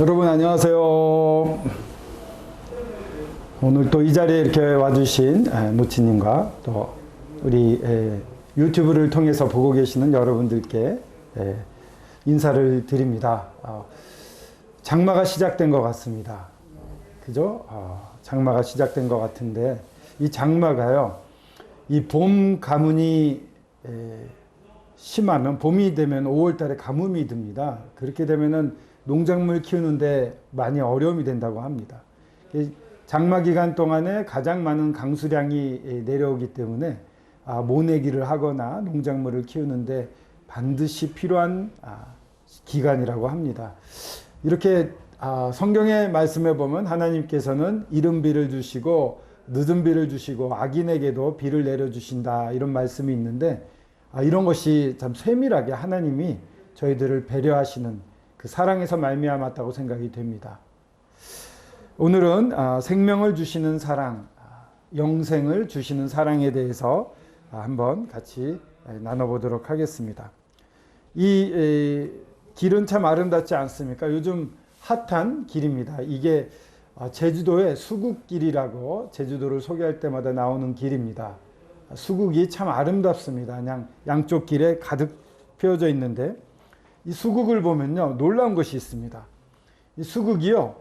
여러분 안녕하세요. 오늘 또 이 자리에 이렇게 와주신 에, 모치님과 또 우리 에, 유튜브를 통해서 보고 계시는 여러분들께 에, 인사를 드립니다. 어, 장마가 시작된 것 같습니다. 그죠? 어, 장마가 시작된 것 같은데 이 장마가요. 이 봄 가뭄이 에, 심하면 봄이 되면 5월 달에 가뭄이 듭니다. 그렇게 되면은 농작물 키우는데 많이 어려움이 된다고 합니다. 이 장마 기간 동안에 가장 많은 강수량이 내려오기 때문에 아, 모내기를 하거나 농작물을 키우는데 반드시 필요한 아, 기간이라고 합니다. 이렇게 아, 성경의 말씀에 보면 하나님께서는 이른 비를 주시고 늦은 비를 주시고 악인에게도 비를 내려 주신다 이런 말씀이 있는데 아, 이런 것이 참 세밀하게 하나님이 저희들을 배려하시는 그 사랑에서 말미암았다고 생각이 됩니다. 오늘은 아, 생명을 주시는 사랑, 아, 영생을 주시는 사랑에 대해서 아, 한번 같이 나눠보도록 하겠습니다. 이 에, 길은 참 아름답지 않습니까? 요즘 핫한 길입니다. 이게 아, 제주도의 수국길이라고 제주도를 소개할 때마다 나오는 길입니다. 수국이 참 아름답습니다. 그냥 양쪽 길에 가득 피어져 있는데 이 수국을 보면요 놀라운 것이 있습니다. 이 수국이요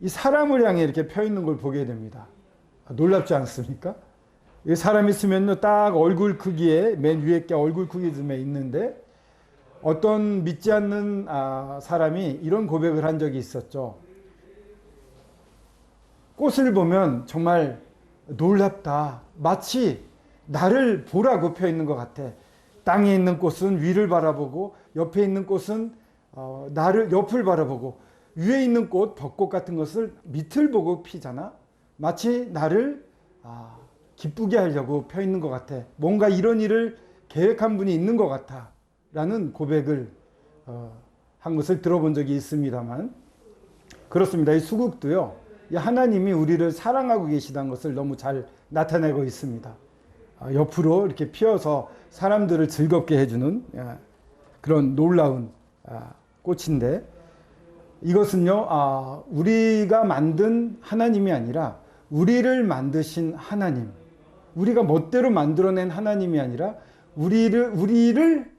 이 사람을 향해 이렇게 펴 있는 걸 보게 됩니다. 아, 놀랍지 않습니까? 이 사람 있으면요 딱 얼굴 크기에 맨 위에 게 얼굴 크기쯤에 있는데 어떤 믿지 않는 아, 사람이 이런 고백을 한 적이 있었죠. 꽃을 보면 정말 놀랍다. 마치 나를 보라고 펴 있는 것 같아. 땅에 있는 꽃은 위를 바라보고 옆에 있는 꽃은 어, 나를 옆을 바라보고 위에 있는 꽃 벚꽃 같은 것을 밑을 보고 피잖아. 마치 나를 아, 기쁘게 하려고 펴 있는 것 같아. 뭔가 이런 일을 계획한 분이 있는 것 같아. 라는 고백을 어, 한 것을 들어본 적이 있습니다만 그렇습니다. 이 수국도요. 이 하나님이 우리를 사랑하고 계시다는 것을 너무 잘 나타내고 있습니다. 아, 옆으로 이렇게 피어서 사람들을 즐겁게 해주는 예, 그런 놀라운 아, 꽃인데 이것은요 아, 우리가 만든 하나님이 아니라 우리를 만드신 하나님 우리가 멋대로 만들어낸 하나님이 아니라 우리를 우리를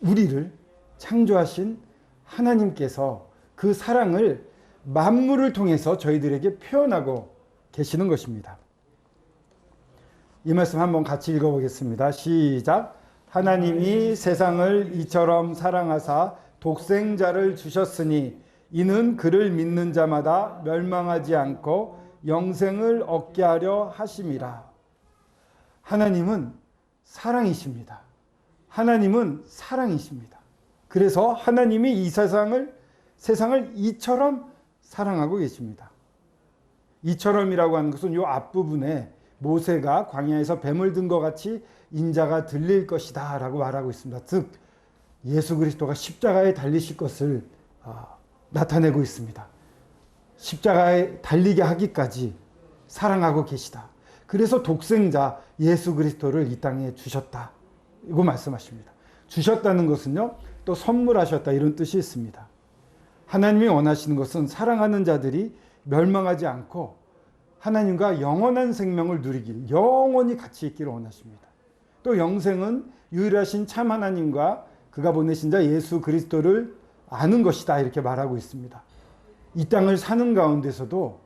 우리를 창조하신 하나님께서 그 사랑을 만물을 통해서 저희들에게 표현하고 계시는 것입니다. 이 말씀 한번 같이 읽어보겠습니다. 시작. 하나님이 세상을 이처럼 사랑하사 독생자를 주셨으니 이는 그를 믿는 자마다 멸망하지 않고 영생을 얻게 하려 하심이라. 하나님은 사랑이십니다. 하나님은 사랑이십니다. 그래서 하나님이 이 세상을 세상을 이처럼 사랑하고 계십니다. 이처럼이라고 하는 것은 이 앞부분에 모세가 광야에서 뱀을 든 것 같이 인자가 들릴 것이다 라고 말하고 있습니다. 즉 예수 그리스도가 십자가에 달리실 것을 아, 나타내고 있습니다. 십자가에 달리게 하기까지 사랑하고 계시다. 그래서 독생자 예수 그리스도를 이 땅에 주셨다. 이거 말씀하십니다. 주셨다는 것은요, 또 선물하셨다. 이런 뜻이 있습니다. 하나님이 원하시는 것은 사랑하는 자들이 멸망하지 않고 하나님과 영원한 생명을 누리길, 영원히 같이 있기를 원하십니다. 또 영생은 유일하신 참 하나님과 그가 보내신 자 예수 그리스도를 아는 것이다. 이렇게 말하고 있습니다. 이 땅을 사는 가운데서도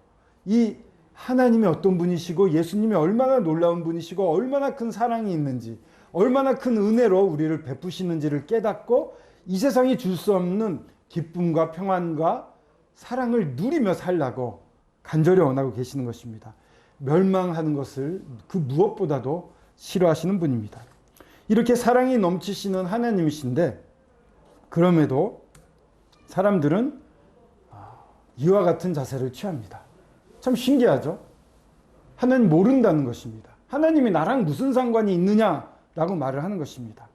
이 하나님이 어떤 분이시고 예수님이 얼마나 놀라운 분이시고 얼마나 큰 사랑이 있는지 얼마나 큰 은혜로 우리를 베푸시는지를 깨닫고 이 세상이 줄 수 없는 기쁨과 평안과 사랑을 누리며 살라고 간절히 원하고 계시는 것입니다. 멸망하는 것을 그 무엇보다도 싫어하시는 분입니다. 이렇게 사랑이 넘치시는 하나님이신데 그럼에도 사람들은 아, 이와 같은 자세를 취합니다. 참 신기하죠? 하나님 모른다는 것입니다. 하나님이 나랑 무슨 상관이 있느냐라고 말을 하는 것입니다.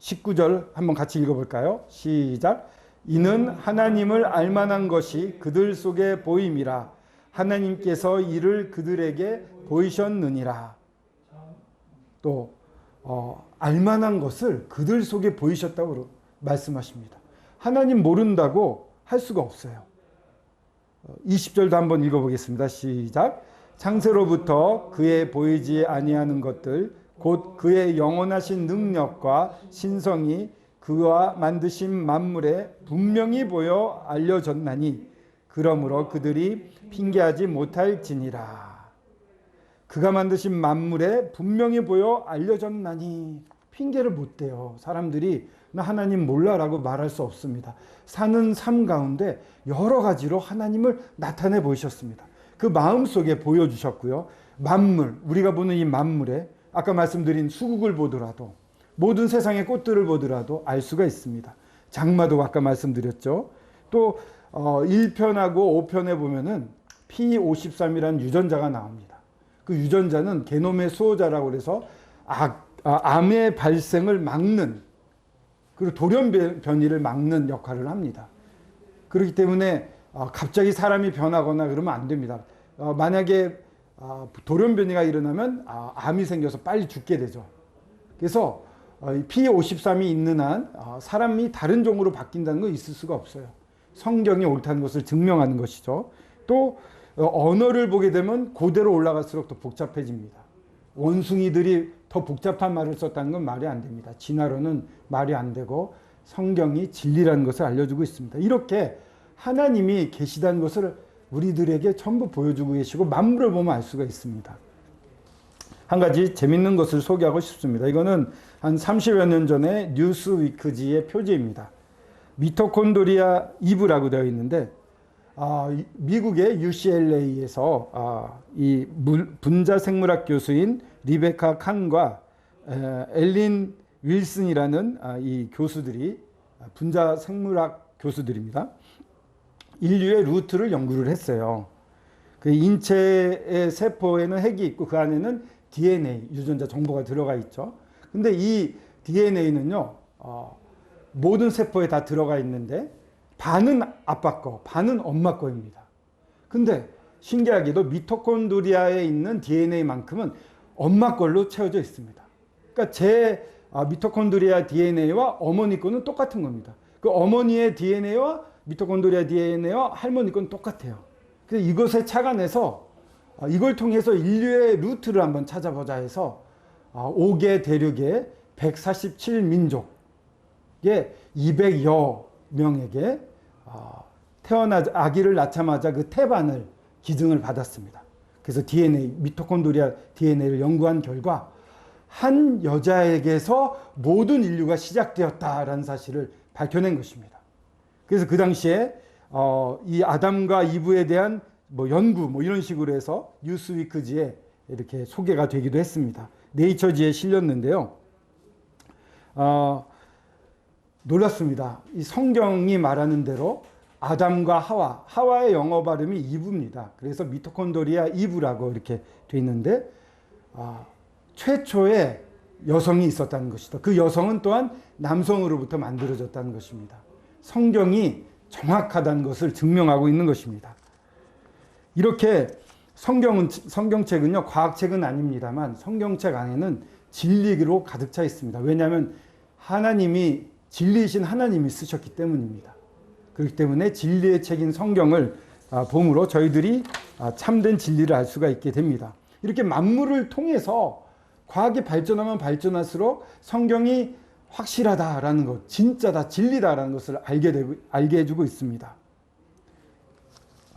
19절 한번 같이 읽어볼까요? 시작. 이는 하나님을 알만한 것이 그들 속에 보임이라 하나님께서 이를 그들에게 보이셨느니라. 또 어, 알만한 것을 그들 속에 보이셨다고 말씀하십니다. 하나님 모른다고 할 수가 없어요. 20절도 한번 읽어보겠습니다. 시작. 창세로부터 그의 보이지 아니하는 것들 곧 그의 영원하신 능력과 신성이 그와 만드신 만물에 분명히 보여 알려졌나니 그러므로 그들이 핑계하지 못할지니라. 그가 만드신 만물에 분명히 보여 알려졌나니 핑계를 못 대요. 사람들이 나 하나님 몰라라고 말할 수 없습니다. 사는 삶 가운데 여러 가지로 하나님을 나타내 보이셨습니다. 그 마음 속에 보여주셨고요. 만물, 우리가 보는 이 만물에 아까 말씀드린 수국을 보더라도 모든 세상의 꽃들을 보더라도 알 수가 있습니다. 장마도 아까 말씀드렸죠. 또 어, 1편하고 5편에 보면은 P53이라는 유전자가 나옵니다. 그 유전자는 게놈의 수호자라고 그래서 악, 아, 암의 발생을 막는 그리고 돌연 변이를 막는 역할을 합니다. 그렇기 때문에 어, 갑자기 사람이 변하거나 그러면 안 됩니다. 어, 만약에 어, 돌연 변이가 일어나면 아, 암이 생겨서 빨리 죽게 되죠. 그래서 P53이 있는 한 사람이 다른 종으로 바뀐다는 건 있을 수가 없어요. 성경이 옳다는 것을 증명하는 것이죠. 또 언어를 보게 되면 고대로 올라갈수록 더 복잡해집니다. 원숭이들이 더 복잡한 말을 썼다는 건 말이 안 됩니다. 진화로는 말이 안 되고 성경이 진리라는 것을 알려주고 있습니다. 이렇게 하나님이 계시다는 것을 우리들에게 전부 보여주고 계시고 만물을 보면 알 수가 있습니다. 한 가지 재밌는 것을 소개하고 싶습니다. 이거는 한 30여 년 전에 뉴스위크지의 표지입니다. 미토콘드리아 2부라고 되어 있는데 아, 미국의 UCLA에서 아, 이 분자 생물학 교수인 리베카 칸과 에, 엘린 윌슨이라는 아, 이 교수들이 분자 생물학 교수들입니다. 인류의 루트를 연구를 했어요. 그 인체의 세포에는 핵이 있고 그 안에는 DNA 유전자 정보가 들어가 있죠. 근데 이 DNA는요 어, 모든 세포에 다 들어가 있는데 반은 아빠 거, 반은 엄마 거입니다. 근데 신기하게도 미토콘드리아에 있는 DNA만큼은 엄마 걸로 채워져 있습니다. 그러니까 제 아, 미토콘드리아 DNA와 어머니 거는 똑같은 겁니다. 그 어머니의 DNA와 미토콘드리아 DNA와 할머니 건 똑같아요. 그래서 이것에 착안해서 아, 이걸 통해서 인류의 루트를 한번 찾아보자 해서 5개 아, 대륙의 147민족 의 200여 명에게 어, 태어나 아기를 낳자마자 그 태반을 기증을 받았습니다. 그래서 DNA 미토콘드리아 DNA를 연구한 결과 한 여자에게서 모든 인류가 시작되었다라는 사실을 밝혀낸 것입니다. 그래서 그 당시에 어, 이 아담과 이브에 대한 뭐 연구 뭐 이런 식으로 해서 뉴스위크지에 이렇게 소개가 되기도 했습니다. 네이처지에 실렸는데요. 어, 놀랐습니다. 이 성경이 말하는 대로 아담과 하와, 하와의 영어 발음이 이브입니다. 그래서 미토콘드리아 이브라고 이렇게 돼 있는데 아, 최초의 여성이 있었다는 것이다. 그 여성은 또한 남성으로부터 만들어졌다는 것입니다. 성경이 정확하다는 것을 증명하고 있는 것입니다. 이렇게 성경은 성경책은요 과학책은 아닙니다만 성경책 안에는 진리로 가득 차 있습니다. 왜냐하면 하나님이 진리이신 하나님이 쓰셨기 때문입니다. 그렇기 때문에 진리의 책인 성경을 아, 봄으로 저희들이 아, 참된 진리를 알 수가 있게 됩니다. 이렇게 만물을 통해서 과학이 발전하면 발전할수록 성경이 확실하다라는 것, 진짜다, 진리다라는 것을 알게, 되고, 알게 해주고 있습니다.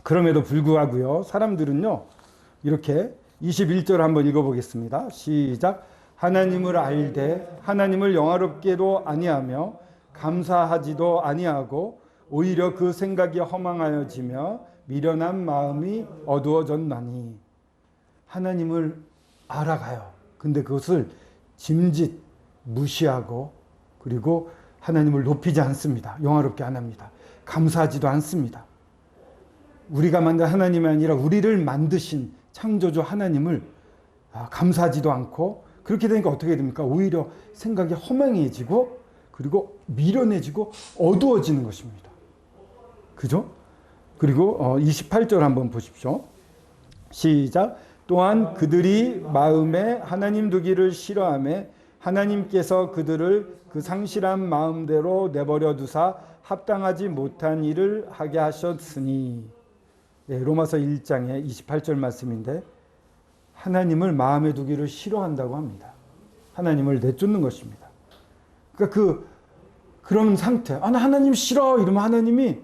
그럼에도 불구하고요, 사람들은요, 이렇게 21절 한번 읽어보겠습니다. 시작. 하나님을 알되 하나님을 영화롭게도 아니하며 감사하지도 아니하고 오히려 그 생각이 허망하여지며 미련한 마음이 어두워졌나니 하나님을 알아가요. 근데 그것을 짐짓 무시하고 그리고 하나님을 높이지 않습니다. 영화롭게 안 합니다. 감사하지도 않습니다. 우리가 만든 하나님이 아니라 우리를 만드신 창조주 하나님을 아, 감사하지도 않고 그렇게 되니까 어떻게 됩니까? 오히려 생각이 허망해지고 그리고 미련해지고 어두워지는 것입니다. 그죠? 그리고 28절 어, 한번 보십시오. 시작. 또한 그들이 마음에 하나님 두기를 싫어함에 하나님께서 그들을 그 상실한 마음대로 내버려 두사 합당하지 못한 일을 하게 하셨으니 네, 로마서 1장의 28절 말씀인데 하나님을 마음에 두기를 싫어한다고 합니다. 하나님을 내쫓는 것입니다. 그러니까 그 그런 상태. 아, 나 하나님 싫어. 이러면 하나님이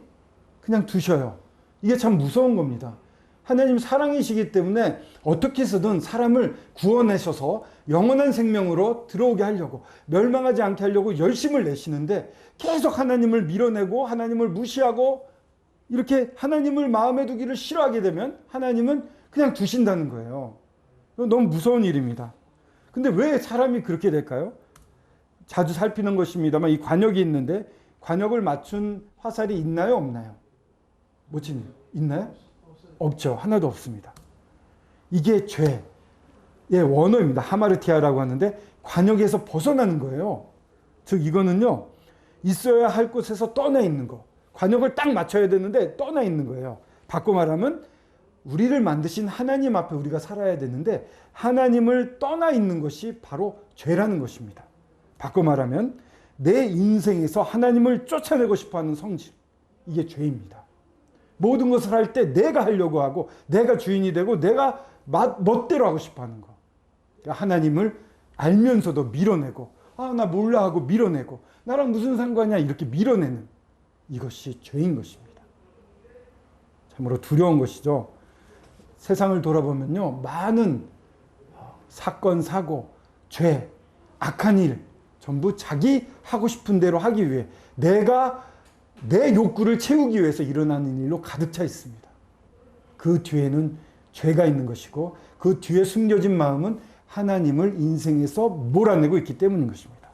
그냥 두셔요. 이게 참 무서운 겁니다. 하나님 사랑이시기 때문에 어떻게 해서든 사람을 구원하셔서 영원한 생명으로 들어오게 하려고 멸망하지 않게 하려고 열심을 내시는데 계속 하나님을 밀어내고 하나님을 무시하고 이렇게 하나님을 마음에 두기를 싫어하게 되면 하나님은 그냥 두신다는 거예요. 너무 무서운 일입니다. 근데 왜 사람이 그렇게 될까요? 자주 살피는 것입니다만 이 관역이 있는데 관역을 맞춘 화살이 있나요, 없나요? 모치님 있나요? 없죠. 하나도 없습니다. 이게 죄의 원어입니다. 하마르티아라고 하는데 관역에서 벗어나는 거예요. 즉 이거는요. 있어야 할 곳에서 떠나 있는 거. 관역을 딱 맞춰야 되는데 떠나 있는 거예요. 바꿔 말하면 우리를 만드신 하나님 앞에 우리가 살아야 되는데 하나님을 떠나 있는 것이 바로 죄라는 것입니다. 바꿔 말하면 내 인생에서 하나님을 쫓아내고 싶어 하는 성질. 이게 죄입니다. 모든 것을 할 때 내가 하려고 하고 내가 주인이 되고 내가 멋대로 하고 싶어 하는 거. 그러니까 하나님을 알면서도 밀어내고 아, 나 몰라 하고 밀어내고 나랑 무슨 상관이야 이렇게 밀어내는 이것이 죄인 것입니다. 참으로 두려운 것이죠. 세상을 돌아보면요. 많은 사건, 사고, 죄, 악한 일 전부 자기 하고 싶은 대로 하기 위해 내가 내 욕구를 채우기 위해서 일어나는 일로 가득 차 있습니다. 그 뒤에는 죄가 있는 것이고 그 뒤에 숨겨진 마음은 하나님을 인생에서 몰아내고 있기 때문인 것입니다.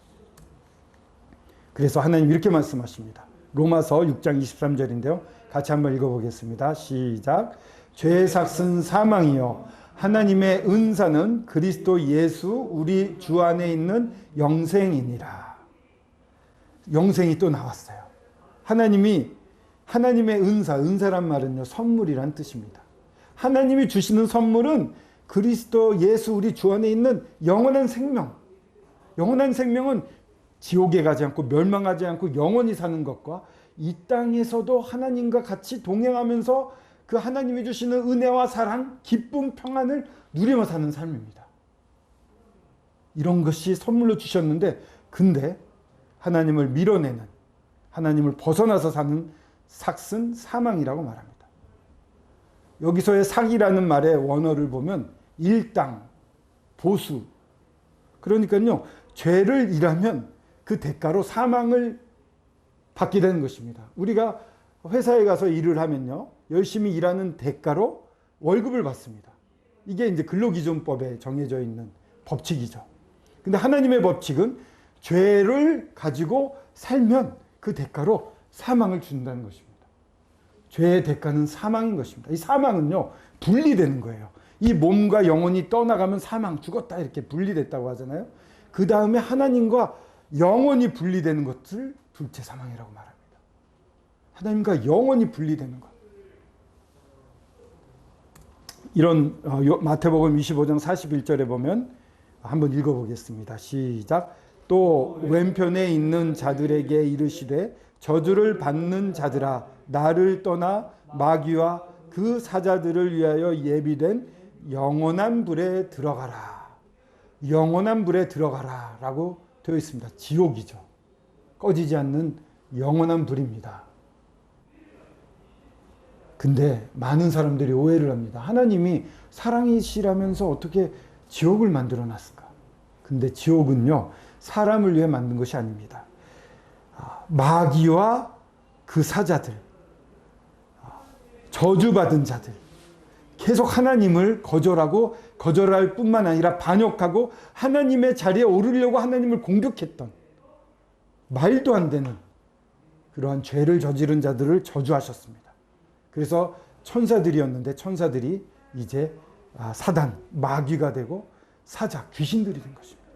그래서 하나님 이렇게 말씀하십니다. 로마서 6장 23절인데요. 같이 한번 읽어보겠습니다. 시작. 죄의 삭은 사망이요. 하나님의 은사는 그리스도 예수 우리 주 안에 있는 영생이니라. 영생이 또 나왔어요. 하나님이 하나님의 은사, 은사란 말은요, 선물이란 뜻입니다. 하나님이 주시는 선물은 그리스도 예수 우리 주 안에 있는 영원한 생명. 영원한 생명은 지옥에 가지 않고 멸망하지 않고 영원히 사는 것과 이 땅에서도 하나님과 같이 동행하면서 그 하나님이 주시는 은혜와 사랑, 기쁨, 평안을 누리며 사는 삶입니다. 이런 것이 선물로 주셨는데, 근데 하나님을 밀어내는, 하나님을 벗어나서 사는 삭은 사망이라고 말합니다. 여기서의 삭이라는 말의 원어를 보면 일당, 보수. 그러니까요, 죄를 일하면 그 대가로 사망을 받게 되는 것입니다. 우리가 회사에 가서 일을 하면요, 열심히 일하는 대가로 월급을 받습니다. 이게 이제 근로기준법에 정해져 있는 법칙이죠. 근데 하나님의 법칙은 죄를 가지고 살면 그 대가로 사망을 준다는 것입니다. 죄의 대가는 사망인 것입니다. 이 사망은요, 분리되는 거예요. 이 몸과 영혼이 떠나가면 사망, 죽었다 이렇게 분리됐다고 하잖아요. 그 다음에 하나님과 영원히 분리되는 것을 둘째 사망이라고 말합니다. 하나님과 영원히 분리되는 것. 이런 어, 마태복음 25장 41절에 보면 한번 읽어보겠습니다. 시작. 또 왼편에 있는 자들에게 이르시되 저주를 받는 자들아 나를 떠나 마귀와 그 사자들을 위하여 예비된 영원한 불에 들어가라. 영원한 불에 들어가라. 라고 되어 있습니다. 지옥이죠. 꺼지지 않는 영원한 불입니다. 근데 많은 사람들이 오해를 합니다. 하나님이 사랑이시라면서 어떻게 지옥을 만들어 놨을까? 근데 지옥은요, 사람을 위해 만든 것이 아닙니다. 아, 마귀와 그 사자들, 아, 저주받은 자들, 계속 하나님을 거절하고 거절할 뿐만 아니라 반역하고 하나님의 자리에 오르려고 하나님을 공격했던 말도 안 되는 그러한 죄를 저지른 자들을 저주하셨습니다. 그래서 천사들이었는데 천사들이 이제 아, 사단, 마귀가 되고 사자, 귀신들이 된 것입니다.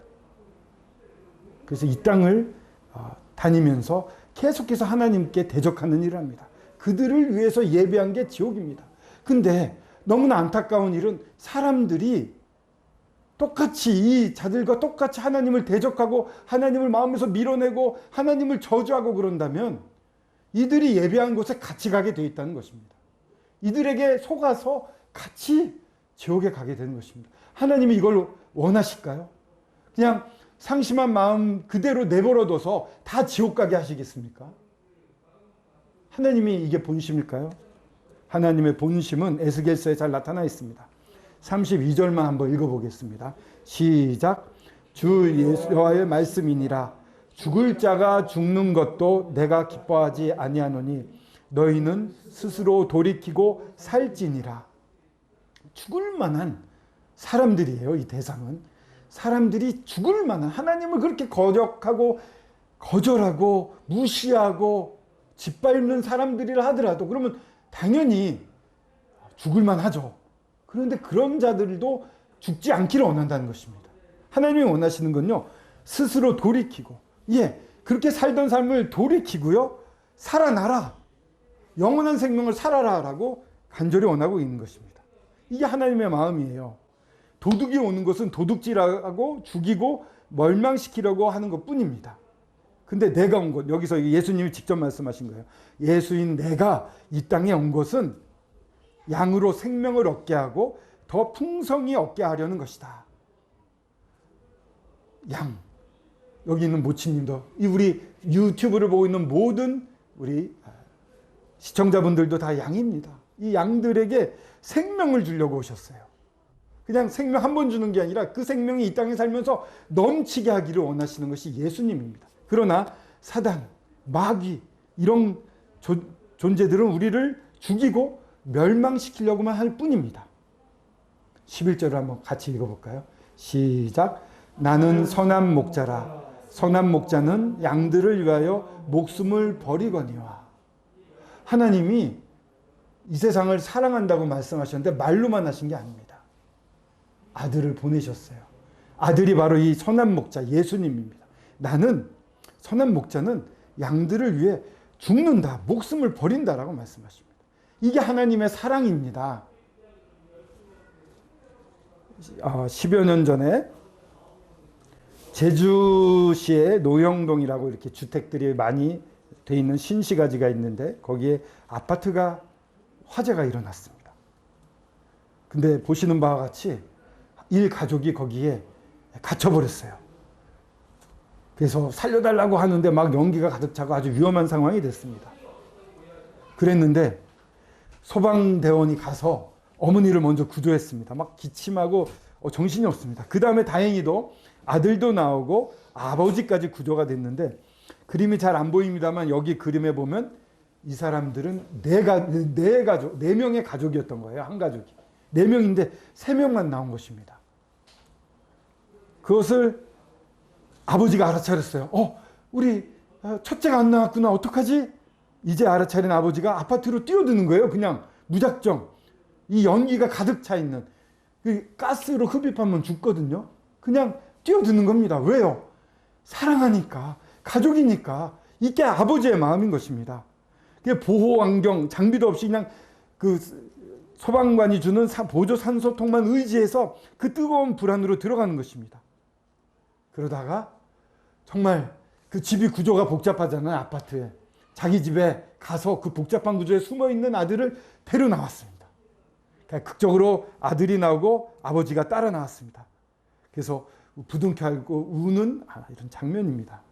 그래서 이 땅을 어, 다니면서 계속해서 하나님께 대적하는 일을 합니다. 그들을 위해서 예배한 게 지옥입니다. 근데 너무나 안타까운 일은 사람들이 똑같이 이 자들과 똑같이 하나님을 대적하고 하나님을 마음에서 밀어내고 하나님을 저주하고 그런다면 이들이 예배한 곳에 같이 가게 돼 있다는 것입니다. 이들에게 속아서 같이 지옥에 가게 되는 것입니다. 하나님이 이걸 원하실까요? 그냥 상심한 마음 그대로 내버려둬서 다 지옥 가게 하시겠습니까? 하나님이 이게 본심일까요? 하나님의 본심은 에스겔서에 잘 나타나 있습니다. 32절만 한번 읽어보겠습니다. 시작. 주 예수와의 말씀이니라. 죽을 자가 죽는 것도 내가 기뻐하지 아니하노니 너희는 스스로 돌이키고 살지니라. 죽을 만한 사람들이에요. 이 대상은 사람들이 죽을 만한 하나님을 그렇게 거적하고 거절하고 무시하고 짓밟는 사람들이라 하더라도 그러면 당연히 죽을 만하죠. 그런데 그런 자들도 죽지 않기를 원한다는 것입니다. 하나님이 원하시는 건요. 스스로 돌이키고 예, 그렇게 살던 삶을 돌이키고요. 살아나라. 영원한 생명을 살아라라고 간절히 원하고 있는 것입니다. 이게 하나님의 마음이에요. 도둑이 오는 것은 도둑질하고 죽이고 멸망시키려고 하는 것 뿐입니다. 근데 내가 온 것, 여기서 예수님이 직접 말씀하신 거예요. 예수인 내가 이 땅에 온 것은 양으로 생명을 얻게 하고 더 풍성히 얻게 하려는 것이다. 양. 여기 있는 모치님도, 이 우리 유튜브를 보고 있는 모든 우리 시청자분들도 다 양입니다. 이 양들에게 생명을 주려고 오셨어요. 그냥 생명 한 번 주는 게 아니라 그 생명이 이 땅에 살면서 넘치게 하기를 원하시는 것이 예수님입니다. 그러나 사단, 마귀 이런 조, 존재들은 우리를 죽이고 멸망시키려고만 할 뿐입니다. 11절을 한번 같이 읽어볼까요? 시작. 나는 선한 목자라. 선한 목자는 양들을 위하여 목숨을 버리거니와. 하나님이 이 세상을 사랑한다고 말씀하셨는데 말로만 하신 게 아닙니다. 아들을 보내셨어요. 아들이 바로 이 선한 목자 예수님입니다. 나는 선한 목자는 양들을 위해 죽는다, 목숨을 버린다라고 말씀하십니다. 이게 하나님의 사랑입니다. 어, 10여 년 전에 제주시에 노영동이라고 이렇게 주택들이 많이 돼 있는 신시가지가 있는데 거기에 아파트가 화재가 일어났습니다. 근데 보시는 바와 같이 일 가족이 거기에 갇혀버렸어요. 그래서 살려달라고 하는데 막 연기가 가득 차고 아주 위험한 상황이 됐습니다. 그랬는데 소방대원이 가서 어머니를 먼저 구조했습니다. 막 기침하고 어, 정신이 없습니다. 그 다음에 다행히도 아들도 나오고 아버지까지 구조가 됐는데 그림이 잘 안 보입니다만 여기 그림에 보면 이 사람들은 네, 가, 네 가족, 네 명의 가족이었던 거예요. 한 가족이. 네 명인데 세 명만 나온 것입니다. 그것을 아버지가 알아차렸어요. 어, 우리 첫째가 안 나왔구나. 어떡하지? 이제 알아차린 아버지가 아파트로 뛰어드는 거예요. 그냥 무작정. 이 연기가 가득 차 있는. 그 가스로 흡입하면 죽거든요. 그냥 뛰어드는 겁니다. 왜요? 사랑하니까. 가족이니까. 이게 아버지의 마음인 것입니다. 보호 환경, 장비도 없이 그냥 그 소방관이 주는 보조 산소통만 의지해서 그 뜨거운 불 안으로 들어가는 것입니다. 그러다가 정말 그 집이 구조가 복잡하잖아요, 아파트에. 자기 집에 가서 그 복잡한 구조에 숨어 있는 아들을 데려 나왔습니다. 그러니까 극적으로 아들이 나오고 아버지가 따라 나왔습니다. 그래서 부둥켜 안고 우는 아, 이런 장면입니다.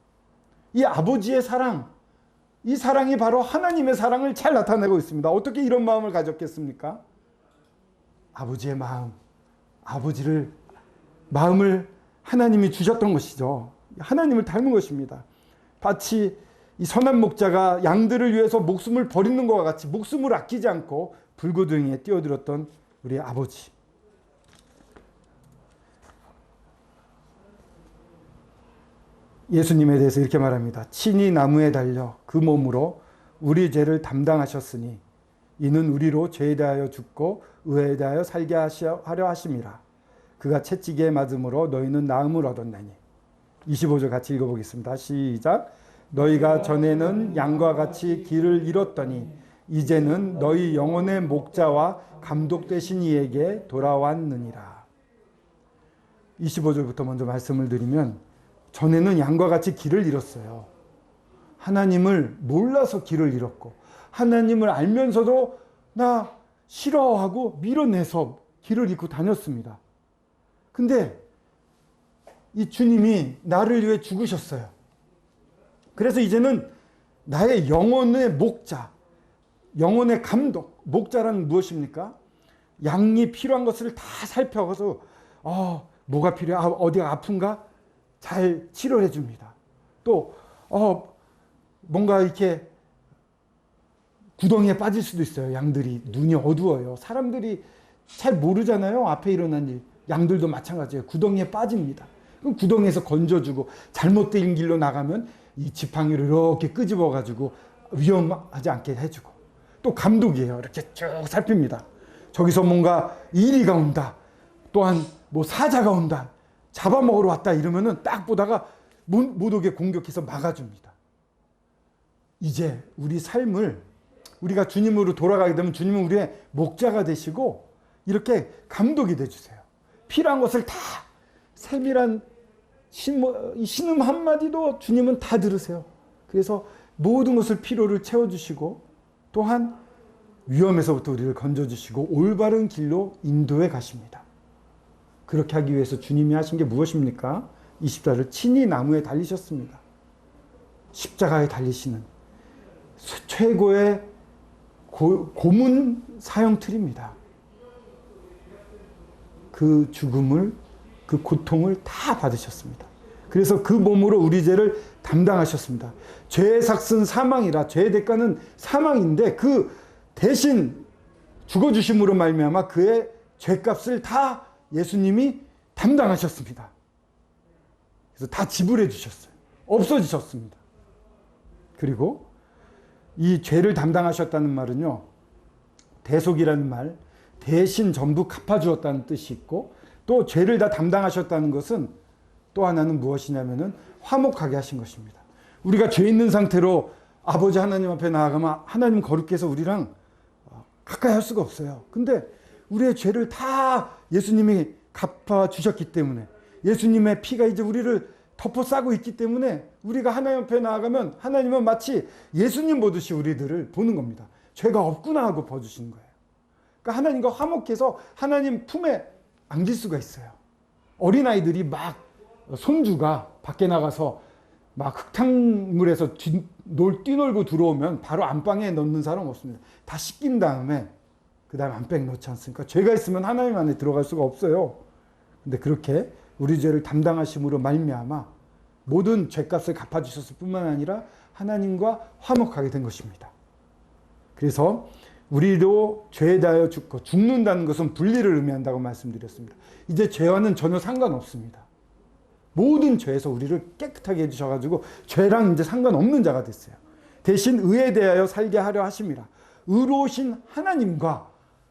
이 아버지의 사랑, 이 사랑이 바로 하나님의 사랑을 잘 나타내고 있습니다. 어떻게 이런 마음을 가졌겠습니까? 아버지의 마음, 아버지를 마음을 하나님이 주셨던 것이죠. 하나님을 닮은 것입니다. 마치 이 선한 목자가 양들을 위해서 목숨을 버리는 것과 같이 목숨을 아끼지 않고 불구덩이에 뛰어들었던 우리 아버지. 예수님에 대해서 이렇게 말합니다. 친히 나무에 달려 그 몸으로 우리 죄를 담당하셨으니 이는 우리로 죄에 대하여 죽고 의에 대하여 살게 하려 하심이라. 그가 채찍에 맞음으로 너희는 나음을 얻었나니. 25절 같이 읽어보겠습니다. 시작. 너희가 전에는 양과 같이 길을 잃었더니 이제는 너희 영혼의 목자와 감독 되신 이에게 돌아왔느니라. 25절부터 먼저 말씀을 드리면 전에는 양과 같이 길을 잃었어요. 하나님을 몰라서 길을 잃었고 하나님을 알면서도 나 싫어하고 밀어내서 길을 잃고 다녔습니다. 근데 이 주님이 나를 위해 죽으셨어요. 그래서 이제는 나의 영혼의 목자, 영혼의 감독, 목자란 무엇입니까? 양이 필요한 것을 다 살펴서 어, 뭐가 필요해? 아, 어디가 아픈가? 잘 치료해 줍니다. 또 어, 뭔가 이렇게 구덩이에 빠질 수도 있어요. 양들이 눈이 어두워요. 사람들이 잘 모르잖아요. 앞에 일어난 일. 양들도 마찬가지예요. 구덩이에 빠집니다. 그럼 구덩이에서 건져주고 잘못된 길로 나가면 이 지팡이를 이렇게 끄집어 가지고 위험하지 않게 해주고 또 감독이에요. 이렇게 쭉 살핍니다. 저기서 뭔가 이리가 온다. 또한 뭐 사자가 온다. 잡아먹으러 왔다 이러면은 딱 보다가 오게 공격해서 막아줍니다. 이제 우리 삶을 우리가 주님으로 돌아가게 되면 주님은 우리의 목자가 되시고 이렇게 감독이 되주세요. 필요한 것을 다 세밀한 신- 신음 한마디도 주님은 다 들으세요. 그래서 모든 것을 필요를 채워주시고 또한 위험에서부터 우리를 건져주시고 올바른 길로 인도해 가십니다. 그렇게 하기 위해서 주님이 하신 게 무엇입니까? 20자를 친히 나무에 달리셨습니다. 십자가에 달리시는 최고의 고, 고문 사형틀입니다. 그 죽음을, 그 고통을 다 받으셨습니다. 그래서 그 몸으로 우리 죄를 담당하셨습니다. 죄의 삭은 사망이라 죄의 대가는 사망인데 그 대신 죽어주심으로 말미암아 그의 죄값을 다 예수님이 담당하셨습니다. 그래서 다 지불해 주셨어요. 없어지셨습니다. 그리고 이 죄를 담당하셨다는 말은요. 대속이라는 말, 대신 전부 갚아주었다는 뜻이 있고 또 죄를 다 담당하셨다는 것은 또 하나는 무엇이냐면은 화목하게 하신 것입니다. 우리가 죄 있는 상태로 아버지 하나님 앞에 나아가면 하나님 거룩해서 우리랑 어, 가까이 할 수가 없어요. 근데 우리의 죄를 다 예수님이 갚아 주셨기 때문에 예수님의 피가 이제 우리를 덮어 싸고 있기 때문에 우리가 하나님 앞에 나아가면 하나님은 마치 예수님 보듯이 우리들을 보는 겁니다. 죄가 없구나 하고 봐주시는 거예요. 그러니까 하나님과 화목해서 하나님 품에 안길 수가 있어요. 어린아이들이 막 손주가 밖에 나가서 막 흙탕물에서 뛰놀고 들어오면 바로 안방에 넣는 사람 없습니다. 다 씻긴 다음에 그 다음에 안방에 넣지 않습니까? 죄가 있으면 하나님 안에 들어갈 수가 없어요. 근데 그렇게 우리 죄를 담당하심으로 말미암아 모든 죄값을 갚아주셨을 뿐만 아니라 하나님과 화목하게 된 것입니다. 그래서 우리도 죄에 대하여 죽고 죽는다는 것은 분리를 의미한다고 말씀드렸습니다. 이제 죄와는 전혀 상관없습니다. 모든 죄에서 우리를 깨끗하게 해주셔가지고 죄랑 이제 상관없는 자가 됐어요. 대신 의에 대하여 살게 하려 하심이라. 의로우신 하나님과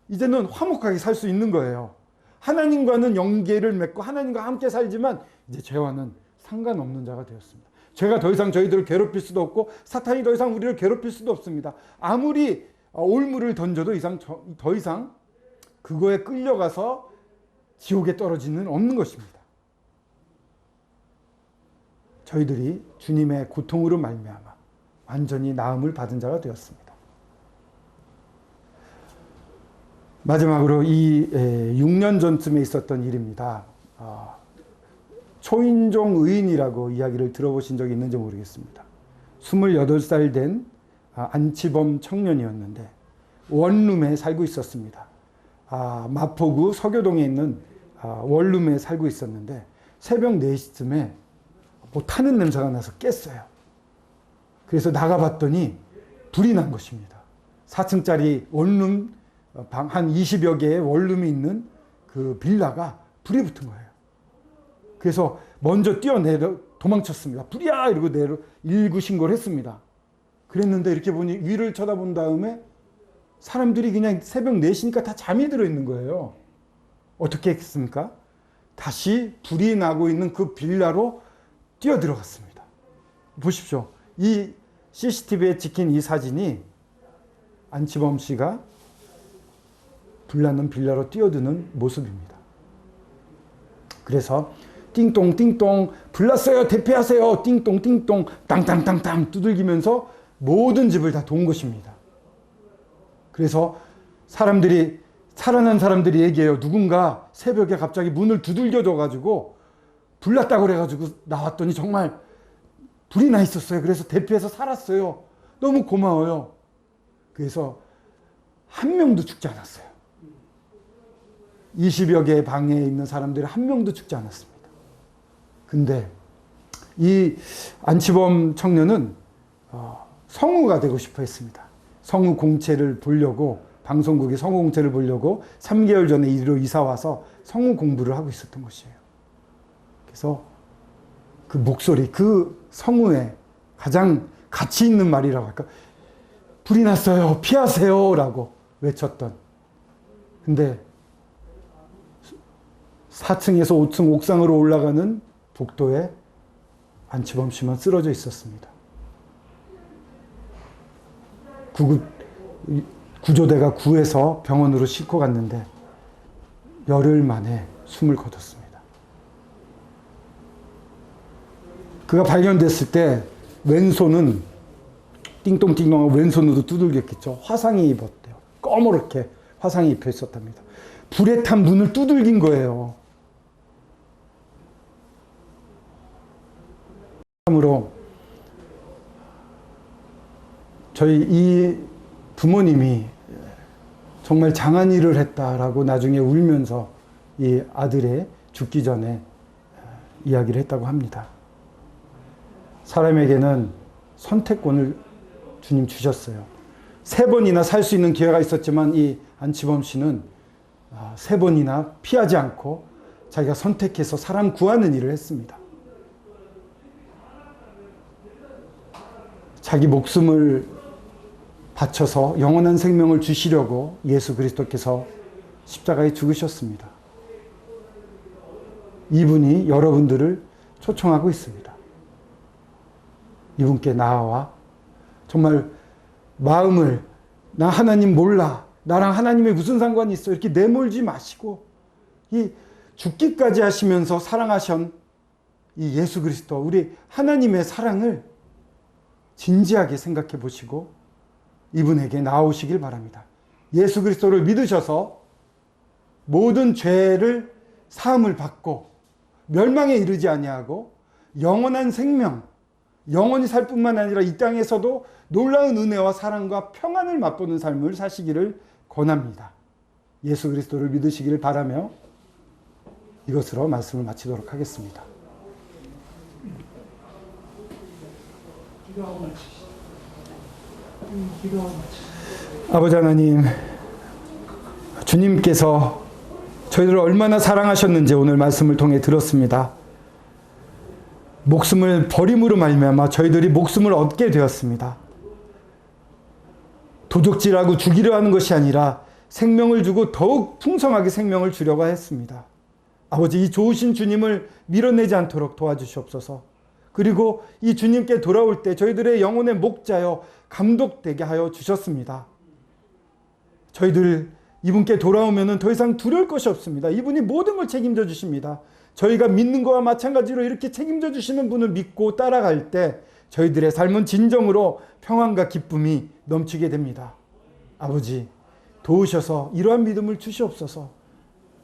이제는 화목하게 살 수 있는 거예요. 하나님과는 연계를 맺고 하나님과 함께 살지만 이제 죄와는 상관없는 자가 되었습니다. 죄가 더 이상 저희들을 괴롭힐 수도 없고 사탄이 더 이상 우리를 괴롭힐 수도 없습니다. 아무리 올물을 던져도 이상 더 이상 그거에 끌려가서 지옥에 떨어지는 없는 것입니다. 저희들이 주님의 고통으로 말미암아 완전히 나음을 받은 자가 되었습니다. 마지막으로 이 6년 전쯤에 있었던 일입니다. 아, 초인종 의인이라고 이야기를 들어보신 적이 있는지 모르겠습니다. 28살 된 아, 안치범 청년이었는데 원룸에 살고 있었습니다. 아, 마포구 서교동에 있는 원룸에 살고 있었는데 새벽 4시쯤에 뭐 타는 냄새가 나서 깼어요. 그래서 나가봤더니 불이 난 것입니다. 4층짜리 원룸 방 한 20여 개의 원룸이 있는 그 빌라가 불이 붙은 거예요. 그래서 먼저 뛰어내려 도망쳤습니다. 불이야! 이러고 내려 119 신고를 했습니다. 그랬는데 이렇게 보니 위를 쳐다본 다음에 사람들이 그냥 새벽 4시니까 다 잠이 들어 있는 거예요. 어떻게 했습니까? 다시 불이 나고 있는 그 빌라로 뛰어 들어갔습니다. 보십시오. 이 CCTV에 찍힌 이 사진이 안치범 씨가 불나는 빌라로 뛰어드는 모습입니다. 그래서 띵동 띵동 불났어요 대피하세요 띵동 띵동 땅땅땅땅 두들기면서 모든 집을 다돈 것입니다. 그래서 사람들이 살아난 사람들이 얘기해요. 누군가 새벽에 갑자기 문을 두들겨줘 가지고 불났다고 그래 가지고 나왔더니 정말 불이 나 있었어요. 그래서 대피해서 살았어요. 너무 고마워요. 그래서 한 명도 죽지 않았어요. 20여 개의 방에 있는 사람들이 한 명도 죽지 않았습니다. 근데 이 안치범 청년은 어, 성우가 되고 싶어 했습니다. 성우 공채를 보려고 방송국의 성우 공채를 보려고 3개월 전에 이리로 이사 와서 성우 공부를 하고 있었던 것이에요. 그래서 그 목소리, 그 성우의 가장 가치 있는 말이라고 할까? 불이 났어요. 피하세요. 라고 외쳤던. 근데 4층에서 5층 옥상으로 올라가는 복도에 안치범 씨만 쓰러져 있었습니다. 구급 구조대가 구해서 병원으로 싣고 갔는데 열흘 만에 숨을 거뒀습니다. 그가 발견됐을 때 왼손은 띵동띵동하고 왼손으로 두들겼겠죠. 화상이 입었대요. 꺼무렇게 화상이 입혀 있었답니다. 불에 탄 문을 두들긴 거예요. 참으로 저희 이 부모님이 정말 장한 일을 했다라고 나중에 울면서 이 아들의 죽기 전에 이야기를 했다고 합니다. 사람에게는 선택권을 주님 주셨어요. 세 번이나 살 수 있는 기회가 있었지만 이 안치범 씨는 아, 세 번이나 피하지 않고 자기가 선택해서 사람 구하는 일을 했습니다. 자기 목숨을 바쳐서 영원한 생명을 주시려고 예수 그리스도께서 십자가에 죽으셨습니다. 이분이 여러분들을 초청하고 있습니다. 이분께 나와 정말 마음을 나 하나님 몰라. 나랑 하나님의 무슨 상관이 있어. 이렇게 내몰지 마시고 이 죽기까지 하시면서 사랑하신 이 예수 그리스도 우리 하나님의 사랑을 진지하게 생각해 보시고 이분에게 나오시길 바랍니다. 예수 그리스도를 믿으셔서 모든 죄를 사함을 받고 멸망에 이르지 아니하고 영원한 생명, 영원히 살 뿐만 아니라 이 땅에서도 놀라운 은혜와 사랑과 평안을 맛보는 삶을 사시기를 권합니다. 예수 그리스도를 믿으시기를 바라며 이것으로 말씀을 마치도록 하겠습니다. 아버지 하나님, 주님께서 저희들을 얼마나 사랑하셨는지 오늘 말씀을 통해 들었습니다. 목숨을 버림으로 말미암아 저희들이 목숨을 얻게 되었습니다. 도둑질하고 죽이려 하는 것이 아니라 생명을 주고 더욱 풍성하게 생명을 주려고 했습니다. 아버지 이 좋으신 주님을 밀어내지 않도록 도와주시옵소서. 그리고 이 주님께 돌아올 때 저희들의 영혼의 목자여 감독되게 하여 주셨습니다. 저희들 이분께 돌아오면은 더 이상 두려울 것이 없습니다. 이분이 모든 걸 책임져 주십니다. 저희가 믿는 거와 마찬가지로 이렇게 책임져 주시는 분을 믿고 따라갈 때 저희들의 삶은 진정으로 평안과 기쁨이 넘치게 됩니다. 아버지 도우셔서 이러한 믿음을 주시옵소서.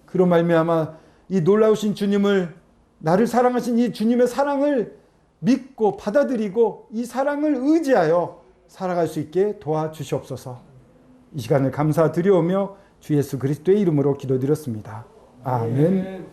그로 말미암아 이 놀라우신 주님을 나를 사랑하신 이 주님의 사랑을 믿고 받아들이고 이 사랑을 의지하여 살아갈 수 있게 도와주시옵소서. 이 시간을 감사드리오며 주 예수 그리스도의 이름으로 기도드렸습니다. 아멘. 네.